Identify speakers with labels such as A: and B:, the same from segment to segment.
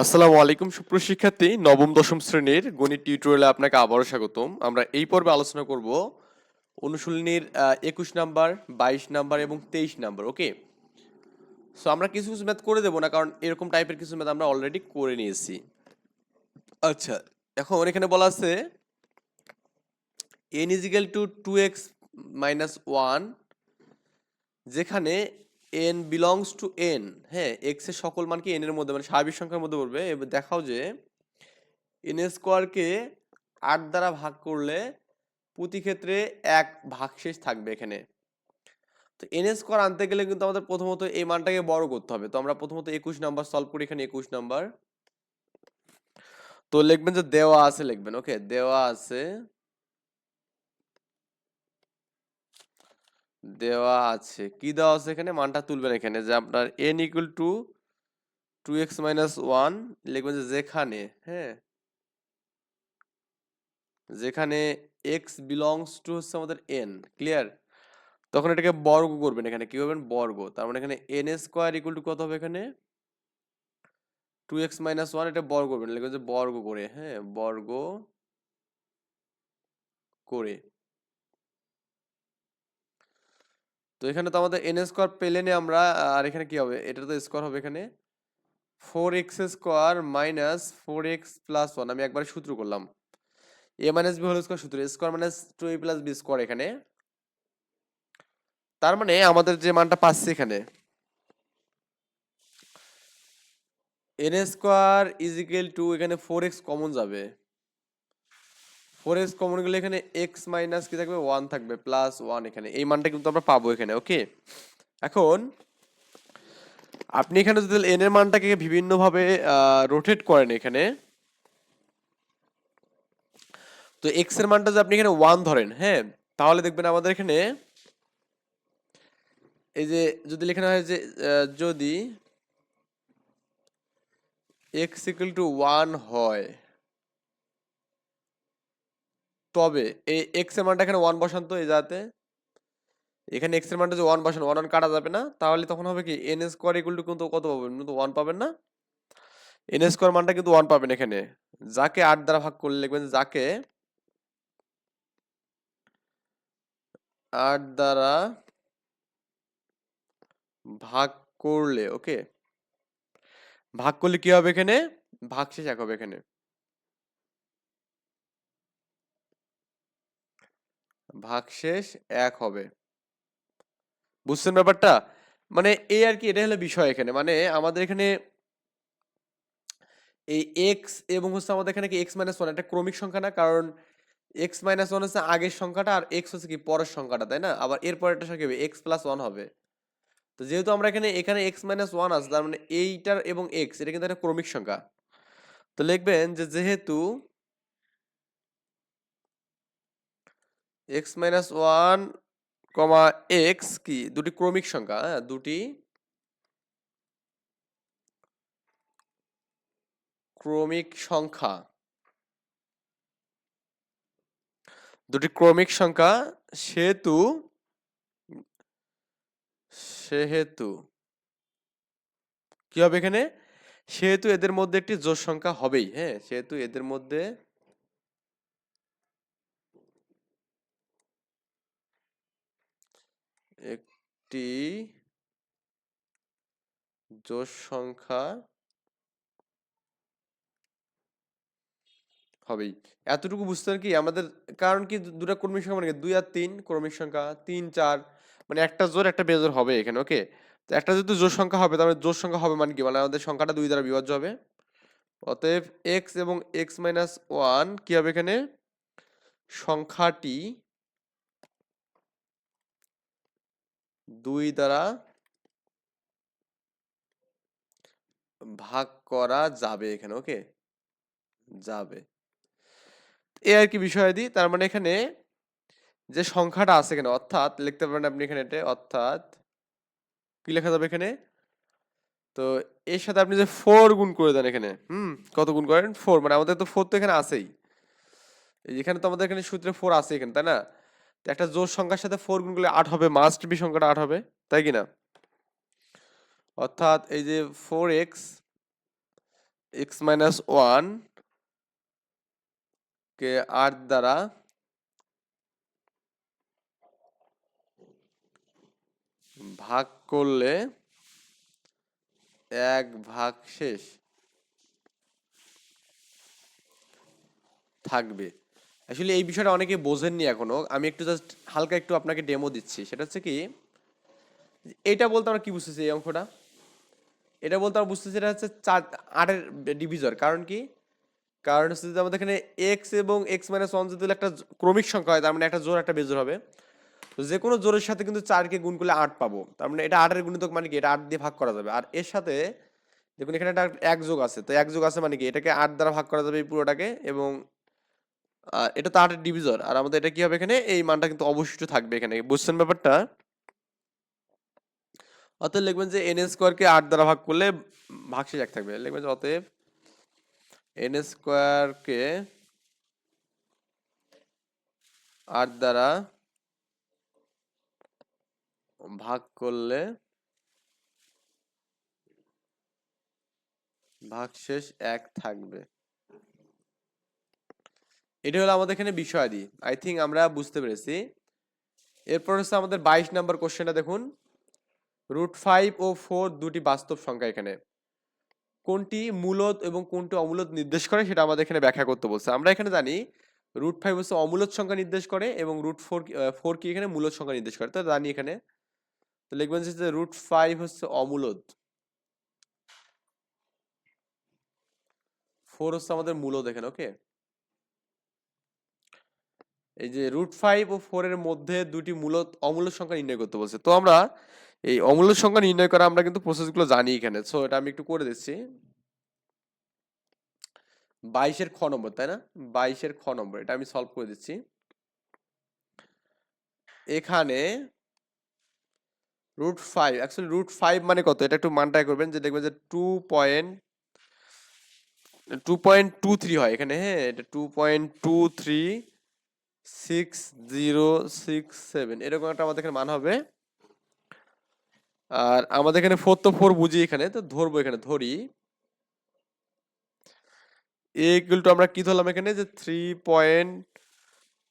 A: আসসালামু আলাইকুম সুপ্রশিক্ষার্থী নবম, দশম শ্রেণির গণিত টিউটোরিয়ালে আপনাকে আবারও স্বাগতম। আমরা এই পর্বে আলোচনা করব অনুশীলনীর একুশ নাম্বার, বাইশ নাম্বার এবং তেইশ নাম্বার, ওকে? সো আমরা কিছু কিছু ম্যাথ করে দেবো না, কারণ এরকম টাইপের কিছু ম্যাথ আমরা অলরেডি করে নিয়েছি। আচ্ছা এখন এখানে বলা আছে N equal to two X minus one যেখানে এন বিলংস টু এন হ্যাঁ এক্সের সকল মান কি এন এর মধ্যে? মানে স্বাভাবিক সংখ্যার মধ্যে পড়বে। এবার দেখাও যে এন স্কোয়ারকে আট দ্বারা ভাগ করলে প্রতি ক্ষেত্রে এক ভাগশেষ থাকবে এখানে। তো এন স্কোয়ার আনতে গেলে কিন্তু আমাদের প্রথমত এই মানটাকে বড় করতে হবে। তো আমরা প্রথমত একুশ নাম্বার সলভ করি এখানে একুশ নাম্বার। তো লিখবেন যে দেওয়া আছে, লিখবেন ওকে দেওয়া আছে দেওয়া আছে। কি দেওয়া আছে এখানে? মানটা তুলবেন এখানে যে আপনার N equal to two X minus one লিখবেন যে যেখানে হ্যাঁ? যেখানে এক্স বিলংস টু হচ্ছে আমাদের এন ক্লিয়ার তখন এটাকে বর্গ করবেন এখানে। কি করবেন? বর্গ। তার মানে এখানে এন স্কোয়ার ইকুয়াল টু কত হবে এখানে? টু এক্স মাইনাস ওয়ান এটা বর্গ করবেন। লিখবেন যে বর্গ করে হ্যাঁ? বর্গ করে। তো এখানে তো আমাদের এন স্কোয়ার পেলেনে আমরা, আর এখানে কি হবে? এটা তো স্কোয়ার হবে এখানে four X square minus four X plus one আমি একবার সূত্র করলাম। A minus B whole square সূত্র square minus two A plus B square এখানে। তার মানে আমাদের যে মানটা পাচ্ছি এখানে N square is equal to এখানে ফোর এক্স কমন যাবে। ফোর এক্স কমন গেলে এখানে এক্স মাইনাস কি থাকবে? ওয়ান থাকবে প্লাস ওয়ান এখানে। এই মানটা কিন্তু আমরা পাবো এখানে ওকে এখন, আপনি এখানে যদি এন এর মানটাকে বিভিন্নভাবে রোটেট করেন এখানে, তো এক্সের মানটা যদি আপনি এখানে ওয়ান ধরেন হ্যাঁ? তাহলে দেখবেন আমাদের এখানে, এই যে যদি লেখানো হয় যে যদি এক্স ইকুয়াল টু ওয়ান হয় তবে এই এক্সের মানটা এখানে ওয়ান বসান তো এই যাতে এখানে এক্সের মানটা যে ওয়ান বসান ওয়ান ওয়ান কাটা যাবে না। তাহলে তখন হবে কি এন স্কোয়ার ইকুয়াল টু কিন্তু কত পাবেন? কিন্তু ওয়ান পাবেন না। এন স্কোয়ার মানটা কিন্তু ওয়ান পাবেন এখানে। যাকে আট দ্বারা ভাগ করলে লিখবেন যাকে আট দ্বারা ভাগ করলে ওকে ভাগ করলে কি হবে এখানে? ভাগশেষ এক হবে এখানে। ভাগশেষ এক হবে। বুঝছেন ব্যাপারটা? মানে এই আর কি এটা হলো বিষয় এখানে। মানে আমাদের এখানে এই এক্স এবং হচ্ছে আমাদের এখানে কি এক্স মাইনাস ওয়ান একটা ক্রমিক সংখ্যা না? কারণ এক্স মাইনাস ওয়ান হচ্ছে আগের সংখ্যাটা আর এক্স হচ্ছে কি পরের সংখ্যাটা, তাই না? আবার এরপর একটা সংখ্যা হবে? এক্স প্লাস ওয়ান হবে। তো যেহেতু আমরা এখানে এখানে এক্স মাইনাস ওয়ান আছে, তার মানে এইটার এবং এক্স এটা কিন্তু একটা ক্রমিক সংখ্যা। তো লিখবেন যে যেহেতু X minus one comma X কি? দুটি ক্রমিক সংখ্যা হ্যাঁ দুটি ক্রমিক সংখ্যা। দুটি ক্রমিক সংখ্যা, সেহেতু সেহেতু। কি হবে এখানে? সেহেতু এদের মধ্যে একটি জোর সংখ্যা হবেই হ্যাঁ সেহেতু এদের মধ্যে একটি জোড় সংখ্যা হবেই। এতটুকু বুঝতে কি? আমাদের কারণ কি? দুটা ক্রমিক সংখ্যা মানে দুই আর তিন ক্রমিক সংখ্যা, তিন, চার মানে একটা জোর একটা বেজোর হবে এখানে, ওকে? তো একটা যদি জোড় সংখ্যা হবে, তাহলে জোর সংখ্যা হবে মানে কি? মানে আমাদের সংখ্যাটা দুই দ্বারা বিভাজ্য হবে। অতএব এক্স এবং এক্স মাইনাস ওয়ান কি হবে এখানে? সংখ্যাটি দুই দ্বারা ভাগ করা যাবে এখানে, ওকে? যাবে। এই আর কি বিষয়াদি তার মানে এখানে যে সংখ্যাটা আছে এখানে, অর্থাৎ লিখতে পারেন আপনি এখানে অর্থাৎ কি লেখা যাবে এখানে? তো এর সাথে আপনি যে ফোর গুণ করে দেন এখানে, হুম, কত গুণ করেন? ফোর মানে আমাদের তো ফোর তো এখানে আছেই। এখানে তো আমাদের এখানে সূত্রে ফোর আছে এখানে, তাই না? একটা জোর সংখ্যার সাথে ফোর গুণ করলে আট হবে মাস্ট বি সংখ্যাটা আট হবে, তাই কি না অর্থাৎ এই যে four X X minus one কে আট দ্বারা ভাগ করলে এক ভাগ শেষ থাকবে। অ্যাকচুয়ালি এই বিষয়টা অনেকে বোঝেননি এখনও। আমি একটু জাস্ট হালকা একটু আপনাকে ডেমো দিচ্ছি। সেটা হচ্ছে কি, এটা বলতে আমরা কি বুঝতেছি এই অঙ্কটা এটা বলতে আমরা বুঝতেছি এটা হচ্ছে চার, আটের ডিভিজর কারণ কি? কারণ হচ্ছে যে আমাদের এখানে এক্স এবং এক্স মাইনাস ওয়ান যদি একটা ক্রমিক সংখ্যা হয়, তার মানে একটা জোর একটা বেজোর হবে। তো যে কোনো জোরের সাথে কিন্তু চারকে গুণ করলে আট পাবো। তার মানে এটা আটের গুণিতক মানে কি? এটা আট দিয়ে ভাগ করা যাবে। আর এর সাথে দেখুন, এখানে একটা এক যোগ আছে। তো এক যোগ আছে মানে কি? এটাকে আট দ্বারা ভাগ করা যাবে এই পুরোটাকে এবং আহ, এটা তো আটের ডিভিজর আর আমাদের এটা কি হবে এখানে? এই মানটা কিন্তু অবশিষ্ট থাকবে এখানে বুঝছেন ব্যাপারটা? অতএব লিখবেন যে এন স্কোয়ারকে আট দ্বারা ভাগ করলে ভাগশেষ এক থাকবে। লিখবেন যে অতএব এন স্কোয়ারকে আট দ্বারা ভাগ করলে ভাগশেষ এক থাকবে। এটা হলো আমাদের এখানে বিষয়াদি। আই থিঙ্ক আমরা বুঝতে পেরেছি। এরপর হচ্ছে আমাদের বাইশ নাম্বার কোশ্চেনটা দেখুন। রুট ফাইভ ও ফোর দুটি বাস্তব সংখ্যা এখানে। কোনটি মূলত এবং কোনটি অমূলত নির্দেশ করে সেটা আমাদের এখানে ব্যাখ্যা করতে বলছে। আমরা এখানে জানি রুট ফাইভ হচ্ছে অমূলত সংখ্যা নির্দেশ করে এবং রুট ফোর ফোর কি এখানে মূলত সংখ্যা নির্দেশ করে। তো জানি এখানে। তো লিখবেন যে রুট ফাইভ হচ্ছে অমূলত। ফোর হচ্ছে আমাদের মূলত এখানে ওকে এই যে রুট ফাইভ ও ফোর এর মধ্যে দুটি মূলত অমূল্য সংখ্যা নির্ণয় করতে বলছে। তো আমরা এই অমূল্য সংখ্যা নির্ণয় করা আমরা কিন্তু প্রসেসগুলো জানি এখানে। সো এটা আমি একটু করে দিচ্ছি। বাইশের খ নম্বর, তাই না? বাইশের খ নম্বর, এটা আমি সলভ করে দিচ্ছি। এখানে root five actually root five মানে কত? এটা একটু মানটাই করবেন যে দেখবেন যে two point two point two three হয় এখানে হ্যাঁ? এটা two point two three six zero six seven এরকম একটা আমাদের এখানে মান হবে। আর আমাদের এখানে ফোর তো ফোর বুঝি এখানে, তো ধরবো এখানে, ধরি। এ ইকুয়াল টু আমরা কি ধরলাম এখানে? যে থ্রি পয়েন্ট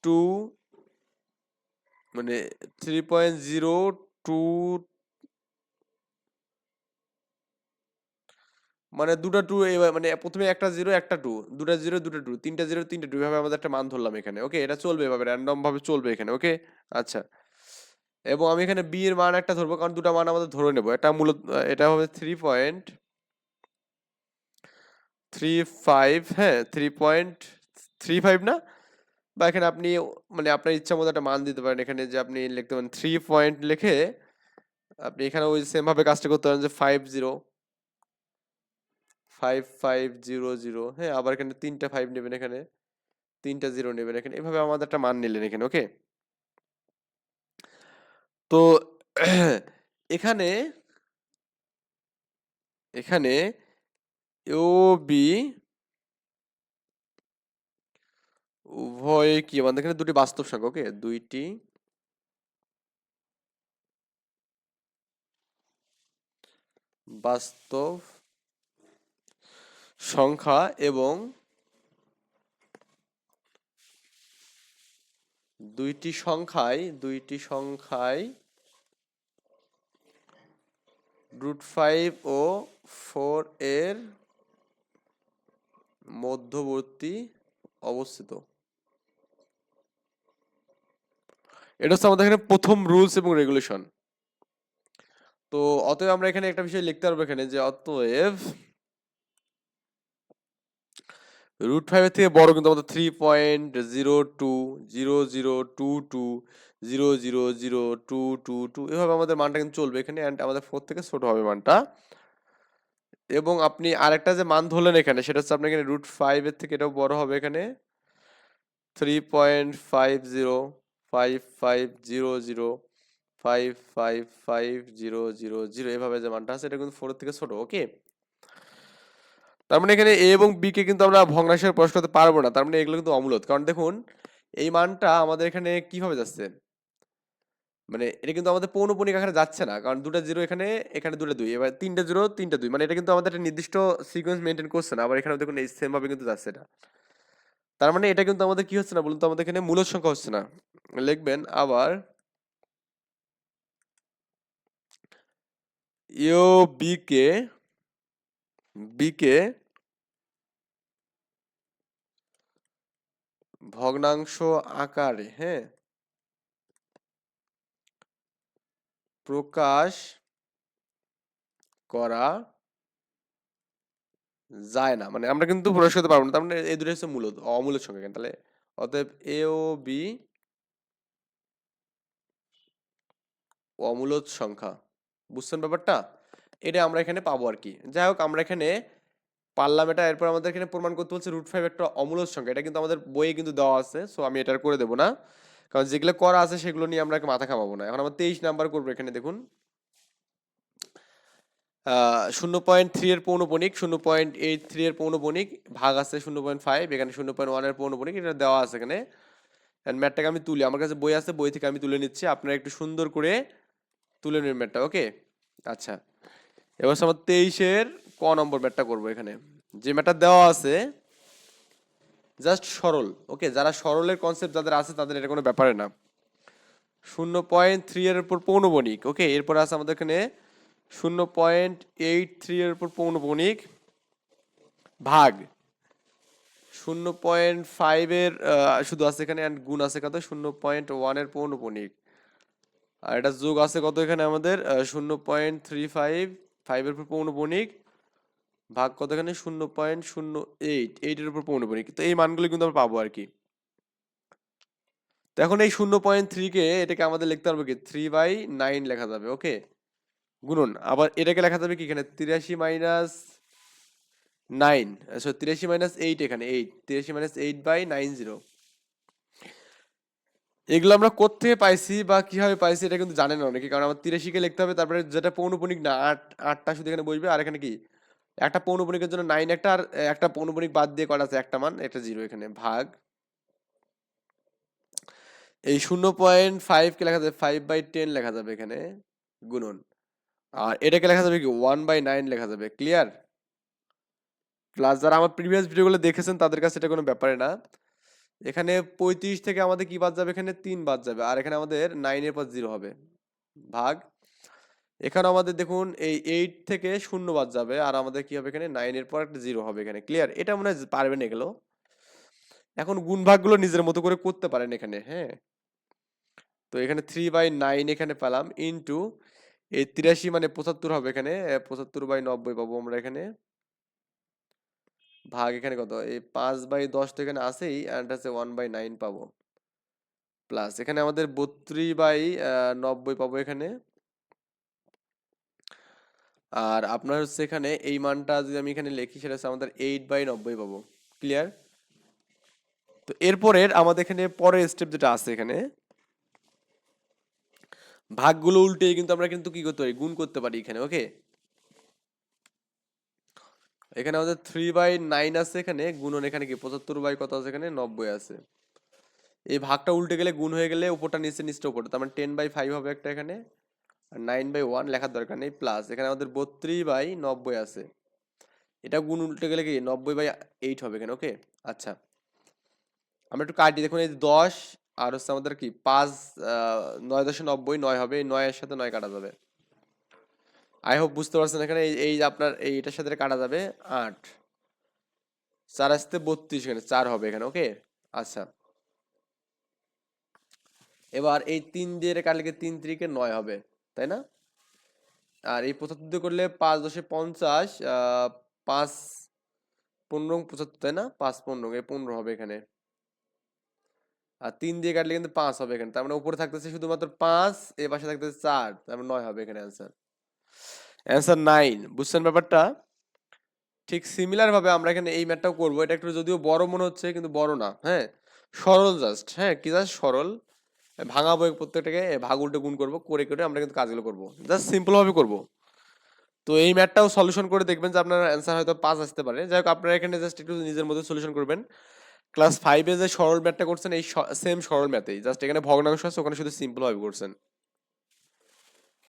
A: টু মানে থ্রি পয়েন্ট জিরো টু মানে দুটা টু মানে প্রথমে একটা জিরো একটা টু দুটা জিরো দুটা টু তিনটা জিরো তিনটা টু এভাবে আমাদের একটা মান ধরলাম এখানে ওকে এটা চলবে এভাবে র্যান্ডম ভাবে চলবে এখানে ওকে আচ্ছা। এবং আমি এখানে বি এর মান একটা ধরবো, কারণ দুটা মান আমাদের ধরে নেব। এটা মূলত, এটা হবে থ্রি পয়েন্ট থ্রি ফাইভ হ্যাঁ থ্রি পয়েন্ট থ্রি ফাইভ না? বা এখানে আপনি মানে আপনার ইচ্ছা মতো একটা মান দিতে পারেন, এখানে যে আপনি লিখতে পারেন থ্রি পয়েন্ট লিখে আপনি এখানে ওই সেম ভাবে কাজটা করতে পারেন যে five zero five five zero zero হ্যাঁ আবার এখানে তিনটা ফাইভ নেবেন এখানে। তিনটা জিরো নেবেন এখানে। এভাবে আমাদের একটা মান নিলেন এখানে ওকে তো এখানে এখানে ও বি উভয় কি? আমাদের এখানে দুটি বাস্তব সংখ্যা ওকে দুইটি বাস্তব সংখ্যা এবং দুইটি সংখ্যায় দুইটি সংখ্যায় রুট ফাইভ ও ফোর এর মধ্যবর্তী অবস্থিত। এটা হচ্ছে আমাদের এখানে প্রথম রুলস এবং রেগুলেশন তো অতএব আমরা এখানে একটা বিষয় লিখতে পারব এখানে যে অতএব রুট ফাইভের থেকে বড় কিন্তু আমাদের three point zero two zero zero two two zero zero zero two two two এভাবে আমাদের মানটা কিন্তু চলবে। এখানে অ্যান্ড আমাদের ফোর থেকে ছোট হবে মানটা। এবং আপনি আরেকটা যে মান ধরলেন এখানে, সেটা হচ্ছে আপনার এখানে রুট ফাইভের থেকে এটাও বড় হবে এখানে। Three point five zero five five zero zero five five five zero zero zero এভাবে যে মানটা আছে, এটা কিন্তু ফোরের থেকে ছোট ওকে তার মানে এখানে এ এবং বি কে কিন্তু আমরা ভগ্নাংশের প্রকাশ করতে পারব না। তার মানে এগুলো কিন্তু অমূলত। কারণ দেখুন, এই মানটা আমাদের এখানে কীভাবে যাচ্ছে? মানে এটা কিন্তু আমাদের পৌনপুনিক আকারে যাচ্ছে না। কারণ দুটো জিরো এখানে এখানে দুটো দুই। এবার তিনটে জিরো, তিনটে দুই। মানে এটা কিন্তু আমাদের একটা নির্দিষ্ট সিকোয়েন্স মেনটেন করছে না। আবার এখানে দেখুন এই সেম ভাবে কিন্তু যাচ্ছে এটা। তার মানে এটা কিন্তু আমাদের কি হচ্ছে না বলুন তো? আমাদের এখানে মূলত সংখ্যা হচ্ছে না। লিখবেন আবার ইউ বি কে বি কে ভগ্নাংশ আকারে হ্যাঁ? প্রকাশ করা যায় না। মানে আমরা কিন্তু প্রকাশ করতে পারব না। তার মানে এই দুটো হচ্ছে মূলত অমূলত সংখ্যা। তাহলে অতএব এ ও বি অমূলত সংখ্যা। বুঝছেন ব্যাপারটা? এটা আমরা এখানে পাবো আর কি। যাই হোক, আমরা এখানে পারলাম এটা। এরপর আমাদের এখানে প্রমাণ করতে বলছে রুট ফাইভ একটা অমূলত সংখ্যা। এটা কিন্তু আমাদের বইয়ে কিন্তু দেওয়া আছে সো আমি এটা আর করে দেবো না। কারণ যেগুলো করা আছে সেগুলো নিয়ে আমরা মাথা খামাবো না। এখন আমরা তেইশ নাম্বার করব এখানে, দেখুন। শূন্য পয়েন্ট থ্রি এর পৌনপণিক শূন্য পয়েন্ট এইট থ্রি এর পৌনপণিক ভাগ আছে শূন্য পয়েন্ট ফাইভ এখানে শূন্য পয়েন্ট ওয়ানের পৌনপণিক এটা দেওয়া আছে এখানে। ম্যাটটাকে আমি তুলি। আমার কাছে বই আছে, বই থেকে আমি তুলে নিচ্ছি। আপনারা একটু সুন্দর করে তুলে নিন ম্যাটটা ওকে আচ্ছা। এবার আমার তেইশের ক নম্বর ম্যাটটা করব এখানে। যে ম্যাটটা দেওয়া আছে জাস্ট সরল ওকে যারা সরলের কনসেপ্ট যাদের আছে, তাদের এটা কোনো ব্যাপারে না। শূন্য পয়েন্ট থ্রি এর উপর পৌনবণিক ওকে এরপর আছে আমাদের এখানে শূন্য পয়েন্ট এইট থ্রি এর উপর পৌনবণিক ভাগ। শূন্য পয়েন্ট ফাইভের শুধু আছে এখানে অ্যান্ড গুণ আছে কত? শূন্য পয়েন্ট ওয়ানের পৌনপণিক আর এটা যোগ আছে কত এখানে আমাদের? শূন্য পয়েন্ট থ্রি ফাইভ ফাইভের উপর পৌনপণিক ভাগ কত এখানে শূন্য পয়েন্ট শূন্য এইট এইটের উপর পৌনপণিক তো এই মানগুলো কিন্তু আমরা পাবো আর কি তো এখন এই শূন্য পয়েন্ট থ্রিকে এটাকে আমাদের লিখতে পারব কি? থ্রি বাই নাইন লেখা যাবে ওকে গুণন আবার এটাকে লেখা যাবে কি এখানে? তিরাশি মাইনাস নাইন সো তিরাশি মাইনাস এইট এখানে এইট তিরাশি minus eight by nine zero এগুলো আমরা কোত্থেকে পাইছি বা কীভাবে পাইছি এটা কিন্তু জানেন না অনেকে, কারণ আমার তিরাশিকে লিখতে হবে, তারপরে যেটা পৌনপুনিক না, আট, আটটা শুধু এখানে বসবে, আর এখানে কি? একটা পৌনপুনিকের জন্য নাইন একটা আর একটা পৌনপুনিক বাদ দিয়ে করা আছে একটা মান, এটা জিরো এখানে, ভাগ। এই শূন্য পয়েন্ট ফাইভকে লেখা যাবে ফাইভ বাই টেন লেখা যাবে এখানে, গুণন। আর এটাকে লেখা যাবে কি ওয়ান বাই নাইন লেখা যাবে ক্লিয়ার প্লাস যারা আমার প্রিভিয়াস ভিডিওগুলো দেখেছেন, তাদের কাছে এটা কোনো ব্যাপারে না। এখানে পঁয়ত্রিশ থেকে আমাদের কি বাদ যাবে? এখানে তিন বাদ যাবে। আর এখানে আমাদের নাইনের পর জিরো হবে। ভাগ। এখানে আমাদের দেখুন, এই এইট থেকে শূন্য বাদ যাবে। আর আমাদের কি হবে এখানে? নাইনের পর একটা জিরো হবে এখানে। ক্লিয়ার এটা মনে হয় পারবেন এগুলো। এখন গুণ ভাগগুলো নিজের মতো করে করতে পারেন এখানে হ্যাঁ? তো এখানে থ্রি বাই নাইন এখানে পেলাম ইন্টু এই তিরাশি মানে পঁচাত্তর হবে এখানে। পঁচাত্তর বাই নব্বই পাবো আমরা এখানে। ভাগ এখানে কত? এই পাঁচ বাই দশ তো এখানে আছেই অ্যান্ড আছে ওয়ান বাই নাইন পাবো। প্লাস এখানে আমাদের বত্রিশ বাই নব্বই পাবো এখানে। আর আপনার হচ্ছে এখানে এই মানটা যদি আমি এখানে লিখি, সেটা হচ্ছে আমাদের এইট বাই নব্বই পাবো। ক্লিয়ার তো এরপরের আমাদের এখানে পরের স্টেপ যেটা আছে এখানে, ভাগগুলো উল্টে কিন্তু আমরা কিন্তু কি করতে পারি? গুণ করতে পারি এখানে ওকে এখানে আমাদের থ্রি বাই নাইন আছে এখানে, গুণন এখানে কি, পঁচাত্তর বাই কত আছে এখানে? নব্বই আছে। এই ভাগটা উল্টে গেলে গুণ হয়ে গেলে উপরটা নিচে নিচটা উপরটা তার মানে টেন বাই ফাইভ হবে একটা এখানে, আর নাইন বাই ওয়ান লেখার দরকার নেই প্লাস এখানে আমাদের বত্রিশ বাই নব্বই আছে। এটা গুণ উল্টে গেলে কি, নব্বই বাই এইট হবে এখানে ওকে আচ্ছা। আমরা একটু কাটি, দেখুন এই দশ, আর হচ্ছে আমাদের কি, পাঁচ নয় দশে নব্বই, নয় হবে, এই নয়ের সাথে নয় কাটা যাবে। আই হোপ বুঝতে পারছেন এখানে এই আপনার এই এটার সাথে কাটা যাবে আট। চার আসতে বত্রিশ এখানে, চার হবে এখানে ওকে আচ্ছা। এবার এই তিন দিয়ে কাটলে তিন তিরিকে নয় হবে, তাই না? আর এই পঁচাত্তর দিয়ে করলে পাঁচ দশে পঞ্চাশ পাঁচ পনেরো পঁচাত্তর, তাই না? পাঁচ পনেরো, এই পনেরো হবে এখানে। আর তিন দিয়ে কাটলে কিন্তু পাঁচ হবে এখানে, তার মানে উপরে থাকতেছে শুধুমাত্র পাঁচ, এ পাশে থাকতেছে চার, তার মানে নয় হবে এখানে অ্যান্সার অ্যান্সার নাইন। বুঝছেন ব্যাপারটা? ঠিক সিমিলার ভাবে আমরা এখানে এই ম্যাটটাও করব। এটা একটু যদিও বড় মনে হচ্ছে, কিন্তু বড় না হ্যাঁ? সরল জাস্ট হ্যাঁ? কি জাস্ট সরল? ভাঙাবো প্রত্যেকটাকে ভাগ উল্টে গুণ করব, করে করে আমরা কিন্তু কাজগুলো করব। জাস্ট সিম্পল ভাবে করব। তো এই ম্যাটটাও সলিউশন করে দেখবেন যে আপনার অ্যান্সার হয়তো পাঁচ আসতে পারে। যাই হোক, আপনারা এখানে জাস্ট একটু নিজের মধ্যে সলিউশন করবেন। ক্লাস ফাইভে যে সরল ম্যাথটা করছেন, এই সেম সরল ম্যাথেই। জাস্ট এখানে ভগ্নাংশ আছে, ওখানে শুধু সিম্পল ভাবে করছেন।